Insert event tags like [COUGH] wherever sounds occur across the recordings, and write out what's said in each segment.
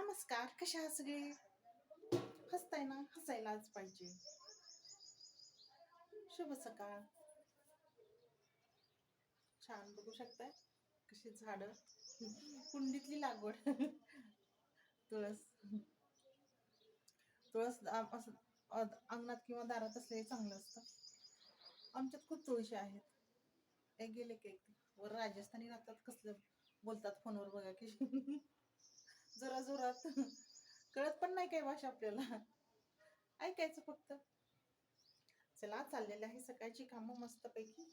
नमस्कार कशा आहात सगळे? हसताय ना? हसायलाच पाहिजे. शुभ सकाळ. छान बघू शकताय? कशी झाड. कुंडीतली लागवड. तुळस. तुळस असं अंगणात किंवा दारात असलेले चांगलं असतं. आमच्यात खूप तुळशी आहेत. एक गेले की एक. वर राजस्थानी राहतात कसलं बोलतात फोनवर बघा की. जरा जोरात [LAUGHS] कळत पण नाही काय भाषा आपल्याला. ऐकायचं फक्त. चला चाललेलं आहे सकाळची कामं मस्तपैकी.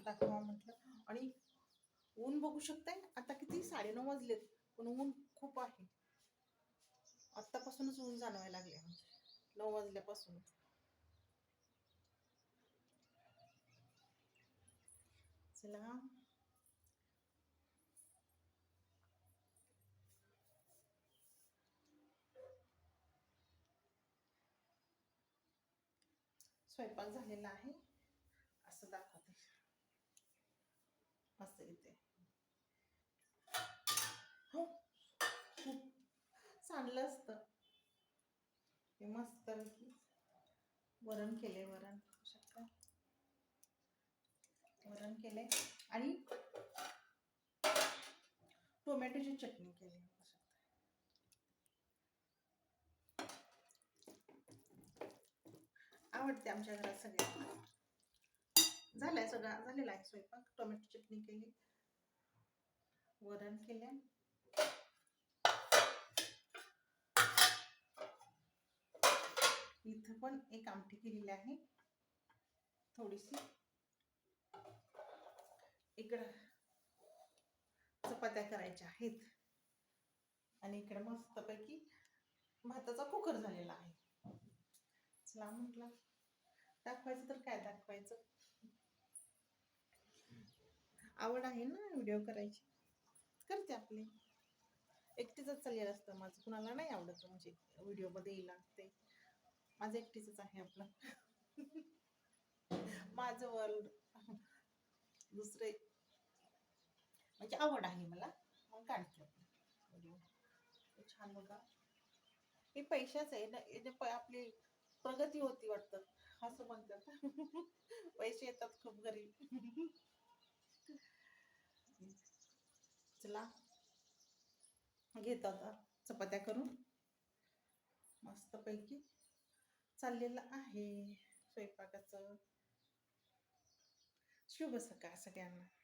दाखवा म्हटलं. आणि ऊन बघू शकताय आता किती? साडेनऊ वाजलेत पण ऊन खूप आहे. आत्तापासूनच ऊन जाणवायला लागले म्हणजे नऊ वाजल्यापासून. चला. स्वयंपाक झालेला आहे. असं दाखवते. असं इथे हो. चांगलं असतं. हे मस्त वरण केले वरण. शकता. वरण केले आणि टोमॅटोची चटणी केली बघू शकता आवडते आमच्या घरात सगळ्यांना झालाय सगळा झालेला आहे स्वयंपाक. टोमॅटो चटणी केली. वरण केले इथं पण एक आमटी केलेली आहे. थोडीशी. इकडं चपात्या करायच्या आहेत. आणि इकडे मस्तपैकी भाताचा कुकर झालेला आहे. चला म्हटलं. दाखवायचं तर काय दाखवायचं? आवड आहे ना व्हिडिओ करायची. करते आपले. एकटीच चाललेलं असतं माझं. कुणाला नाही आवडत म्हणजे व्हिडिओमध्ये येईल ते. माझं एकटीच आहे आपलं. माझं वर्ल्ड दुसरे. म्हणजे आवड आहे मला. मग काढते व्हिडिओ छान बघा. हे पैशाच आहे ना आपली प्रगती होती वाटतं. असं म्हणतात. पैसे येतात खूप घरी. चला. घेतो आता चपात्या करून. मस्तपैकी चाललेलं आहे स्वयंपाकाचं. शुभ सकाळ सगळ्यांना.